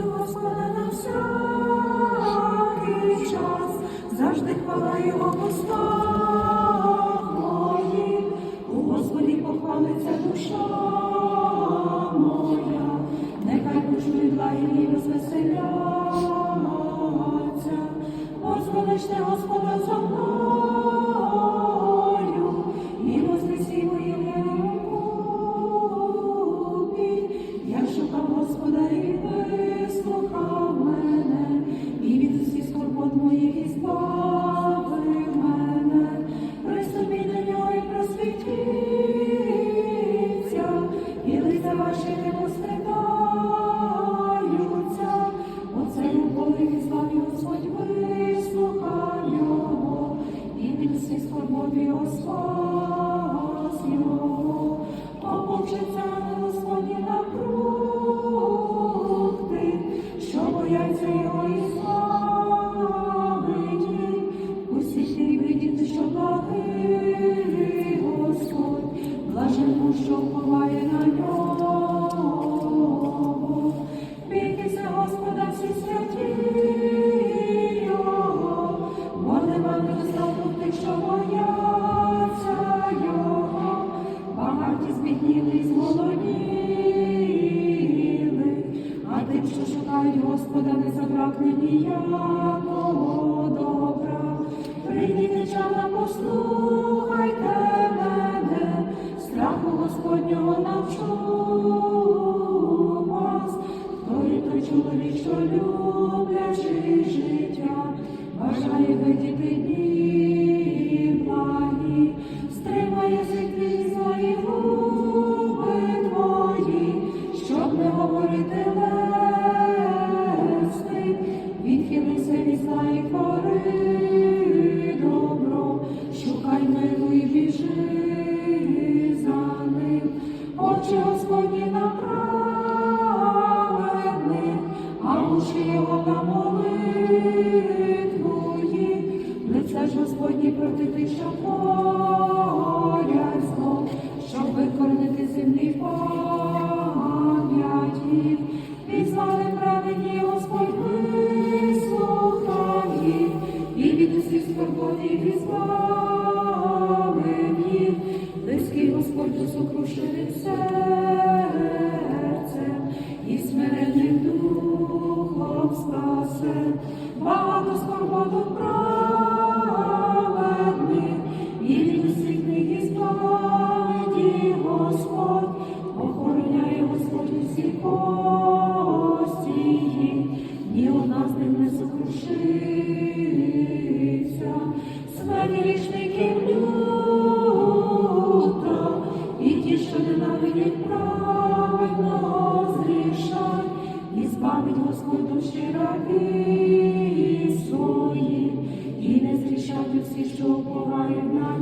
Господа на всякий час, завжди хвала Його. У Господі похвалиться душа моя, нехай почує благі розвеселяться. Возвеличте Господа за мною, моїх і збавив мене. Приступіть до нього і просвітіться, і лиця ваші не пострадаються. Оце любові і славі Господь вислухав його, і від усіх скорбот його спас його. Опочиться Господні напрукти, блаженно, на нього. Бійтеся Господа всі святі Його, недостатку тих, що бояться Його, багаті збідніли і зголодніли, а тим, що шукають Господа, не забракне ніякого добра. Прийдіть, чана, послухайте Що люблячи життя, бажає видіти дні лице ж Господні проти тих, що щоб викорнити землі пам'ять їх. Пізнали праведні Господь вислухав і від усіх скорбот їх збавив їх. Близький Господь до сокрушених Господь, охороняє Господь усі кості їх, ні одна з них не сокрушиться, смерть річників люта, і ті, що ненавидять праведно зрішать, і збавить Господь душі рабів своїх, і не зрішать усі, що уповають на.